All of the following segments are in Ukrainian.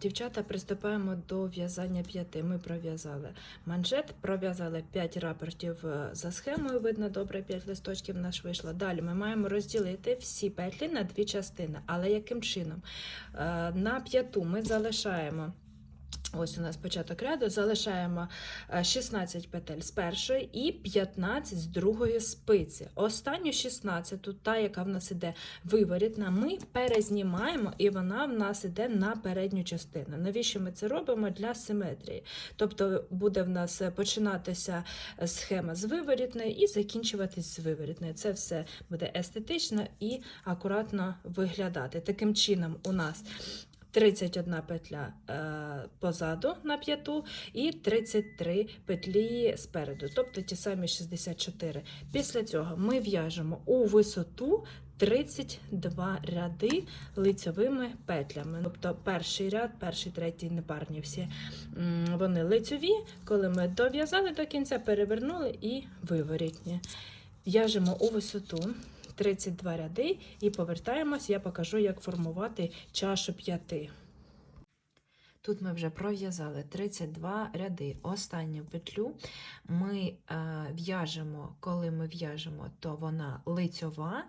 Дівчата, приступаємо до в'язання п'яти. Ми пров'язали манжет, пров'язали 5 рапортів е, за схемою. Видно, добре, 5 листочків наш вийшло. Далі ми маємо розділити всі петлі на дві частини. Але яким чином? Е, На п'яту ми залишаємо. Ось у нас початок ряду, залишаємо е, 16 петель з першої і 15 з другої спиці. Останню 16, та, яка в нас іде виворітна, ми перезнімаємо, і вона в нас іде на передню частину. Навіщо ми це робимо? Для симетрії. Тобто буде в нас е, починатися схема з виворітної і закінчуватись з виворітної. Це все буде естетично і акуратно виглядати. Таким чином, у нас 31 петля е, позаду на п'яту і 33 петлі спереду, тобто ті самі 64. Після цього ми в'яжемо у висоту 32 ряди лицьовими петлями. Тобто перший ряд, перший, третій, непарні всі вони лицьові. Коли ми дов'язали до кінця, перевернули і виворітні. В'яжемо у висоту 32 ряди і повертаємось, я покажу, як формувати чашу п'яти. Тут ми вже пров'язали 32 ряди. Останню петлю ми е, в'яжемо, коли ми в'яжемо, то вона лицьова.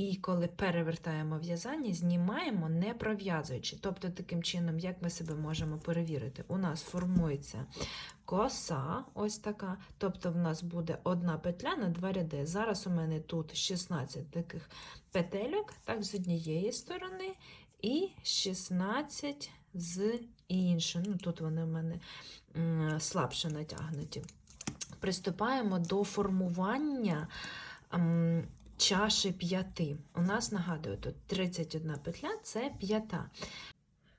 І коли перевертаємо в'язання, знімаємо не пров'язуючи. Тобто, таким чином, як ми себе можемо перевірити, у нас формується коса, ось така. Тобто, в нас буде одна петля на два ряди. Зараз у мене тут 16 таких петельок, так, з однієї сторони, і 16 з іншої. Ну, тут вони в мене слабше натягнуті. Приступаємо до формування. Чаші п'яти. У нас, нагадую, тут 31 петля це п'ята.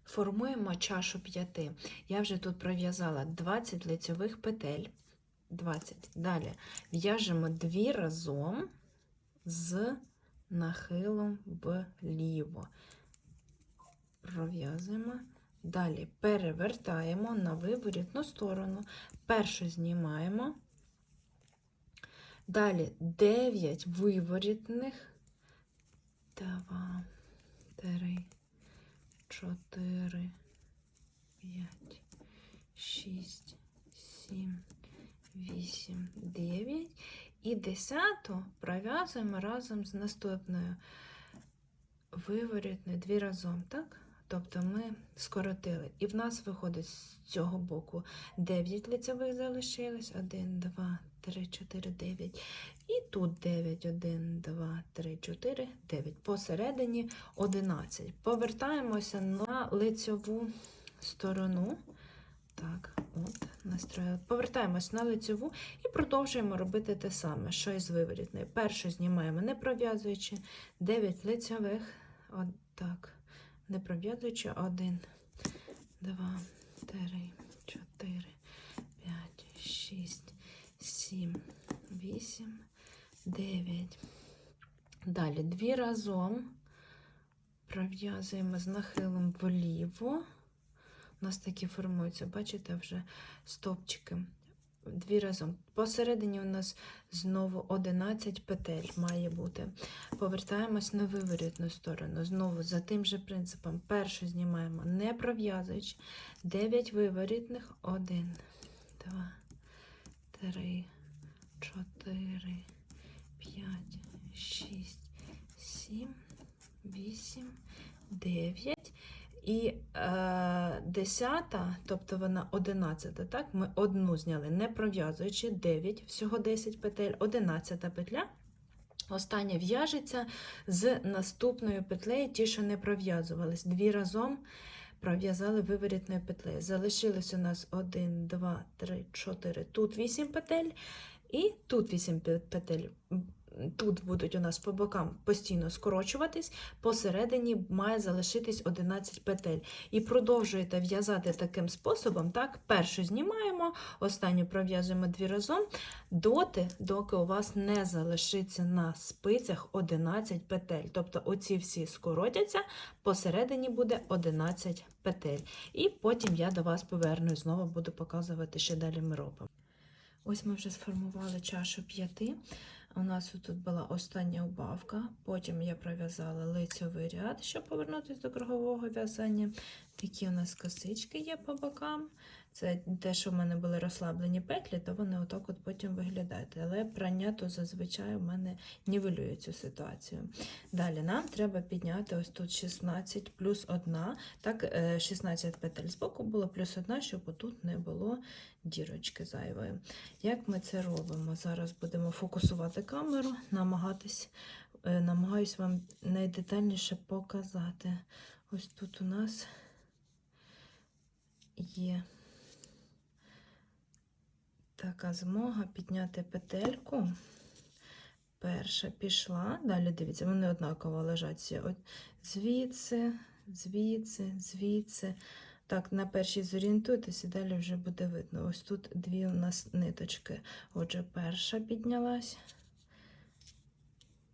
Формуємо чашу п'яти. Я вже тут пров'язала 20 лицьових петель. 20. Далі в'яжемо дві разом з нахилом вліво. Пров'язуємо. Далі перевертаємо на виворітну сторону. Першу знімаємо. Далі 9 виворітних. 2, 3, 4, 5, 6, 7, 8, 9. І десяту пров'язуємо разом з наступною виворітною дві разом, так? Тобто ми скоротили. І в нас виходить з цього боку 9 лицевих залишилось. 1, 2, 3, 4, 9. І тут 9, 1, 2, 3, 4, 9. Посередині 11. Повертаємося на лицьову сторону. Так, от, настроїли. Повертаємось на лицьову і продовжуємо робити те саме, що і з виворітною. Першу знімаємо, не пров'язуючи 9 лицьових. От так. Не пров'язуючи 1, 2, 3, 4, 5, 6, 7, 8, 9. Далі дві разом пров'язуємо з нахилом вліво. У нас такі формуються, бачите, вже стовпчики. Дві разом. Посередині у нас знову 11 петель має бути. Повертаємось на виворітну сторону. Знову за тим же принципом. Першу знімаємо, не пров'язуючи. 9 виворітних. 1, 2, 3, 4, 5, 6, 7, 8, 9. І е, десята, тобто вона одинадцята, так? Ми одну зняли, не пров'язуючи 9, всього 10 петель, одинадцята петля. Остання в'яжеться з наступною петлею, ті, що не пров'язувались. Дві разом пров'язали виворітною петлею. Залишилось у нас 1, 2, 3, 4, тут 8 петель і тут 8 петель. Тут будуть у нас по бокам постійно скорочуватись, посередині має залишитись 11 петель. І продовжуєте в'язати таким способом. так? Першу знімаємо, останню пров'язуємо дві разом, доти, доки у вас не залишиться на спицях 11 петель. Тобто оці всі скоротяться, посередині буде 11 петель. І потім я до вас поверну і знову буду показувати, що далі ми робимо. Ось ми вже сформували чашу п'яти. У нас тут була остання убавка, потім я пров'язала лицьовий ряд, щоб повернутися до кругового в'язання. Такі у нас косички є по бокам. Це те, що в мене були розслаблені петлі, то вони отак от потім виглядають. Але прання то зазвичай у мене нівелює цю ситуацію. Далі нам треба підняти ось тут 16 плюс 1. Так, е, 16 петель з боку було плюс 1, щоб отут не було дірочки зайвої. Як ми це робимо? Зараз будемо фокусувати камеру, намагатись, е, намагаюсь вам найдетальніше показати. Ось тут у нас є така змога підняти петельку. Перша пішла. Далі дивіться, вони однаково лежать. От звідси, звідси, звідси. Так, на першій зорієнтуйтесь, і далі вже буде видно. Ось тут дві у нас ниточки. Отже, перша піднялась,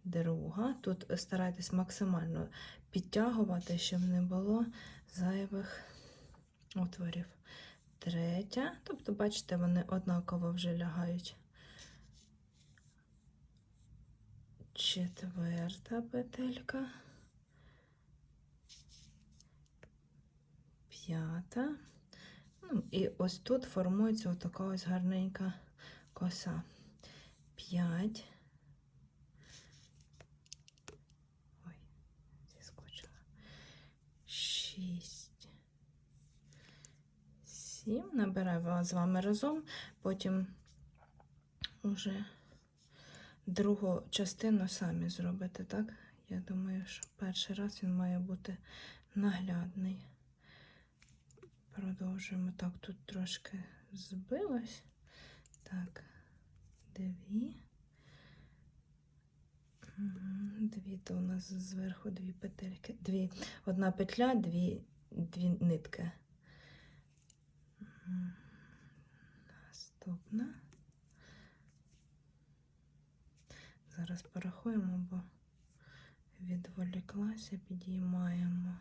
друга. Тут старайтесь максимально підтягувати, щоб не було зайвих отворів. Третя, тобто, бачите, вони однаково вже лягають. Четверта петелька. П'ята. Ну, і ось тут формується отака ось гарненька коса. П'ять. Сім. Набираю з вами разом, потім уже другу частину самі зробите, так? Я думаю, що перший раз він має бути наглядний. Продовжуємо. Так, тут трошки збилось. Так, дві. Дві, то у нас зверху дві петельки. Дві. Одна петля, дві, дві нитки. Наступна. Зараз порахуємо, бо відволіклася, підіймаємо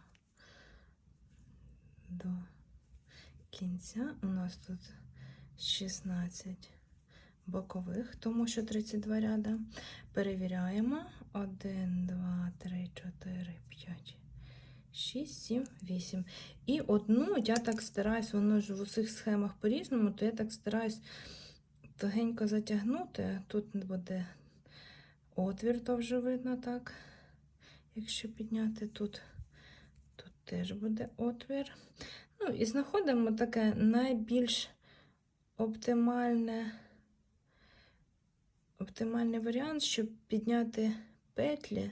до кінця. У нас тут 16 бокових, тому що 32 ряда. Перевіряємо. 1, 2, 3, 4, 5, 6, 7, 8. І одну я так стараюсь, воно ж в усіх схемах по-різному, то я так стараюсь тугенько затягнути. Тут буде отвір, то вже видно так. Якщо підняти тут, тут теж буде отвір. Ну, і знаходимо таке найбільш оптимальне, оптимальний варіант, щоб підняти петлі,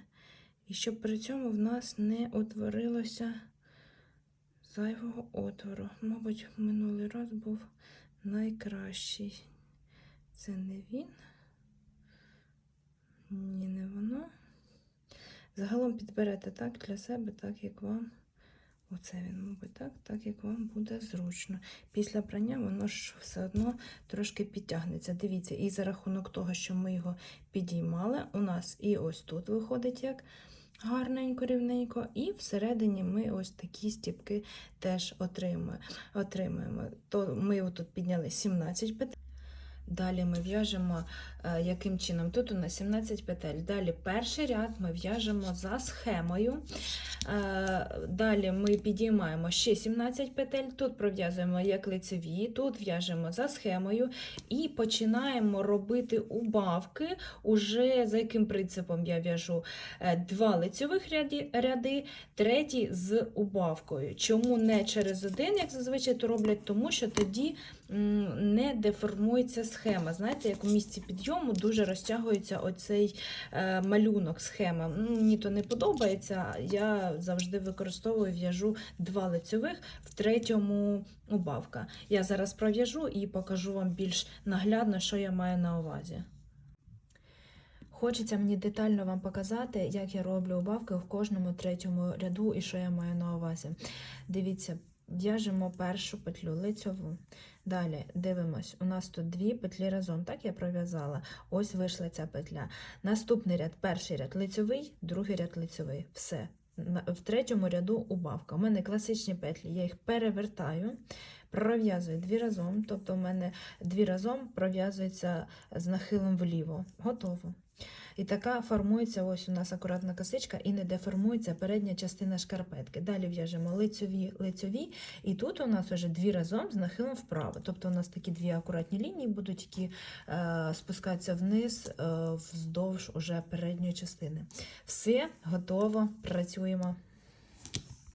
і щоб при цьому в нас не утворилося зайвого отвору. Мабуть, минулий раз був найкращий. Це не він. Ні, не воно. Загалом підберете так для себе, так як вам. Оце він, мабуть, так, так як вам буде зручно. Після прання воно ж все одно трошки підтягнеться. Дивіться, і за рахунок того, що ми його підіймали, у нас і ось тут виходить як гарненько, рівненько, і всередині ми ось такі стіпки теж отримуємо. То ми тут підняли 17 петель. Далі ми в'яжемо е, яким чином? Тут у нас 17 петель. Далі перший ряд ми в'яжемо за схемою. Е, Далі ми підіймаємо ще 17 петель. Тут пров'язуємо як лицеві, тут в'яжемо за схемою і починаємо робити убавки. Уже за яким принципом я в'яжу Е, два лицьових ряди, ряди, третій з убавкою. Чому не через один, як зазвичай то роблять? Тому що тоді не деформується схема. Знаєте, як у місці підйому дуже розтягується оцей е, малюнок схема. Ну, Мені то не подобається. Я завжди використовую в'яжу два лицьових, в третьому убавка. Я зараз пров'яжу і покажу вам більш наглядно, що я маю на увазі. Хочеться мені детально вам показати, як я роблю убавки в кожному третьому ряду і що я маю на увазі. Дивіться, в'яжемо першу петлю лицьову. Далі дивимось, у нас тут дві петлі разом. Так я пров'язала. Ось вийшла ця петля. Наступний ряд, перший ряд лицьовий, другий ряд лицьовий. Все. В третьому ряду убавка. У мене класичні петлі, я їх перевертаю. пров'язую дві разом, тобто в мене дві разом пров'язується з нахилом вліво. Готово. І така формується ось у нас акуратна косичка і не деформується передня частина шкарпетки. Далі в'яжемо лицьові, лицьові, і тут у нас вже дві разом з нахилом вправо. Тобто у нас такі дві акуратні лінії будуть, які е, спускаються вниз е, вздовж уже передньої частини. Все готово, працюємо.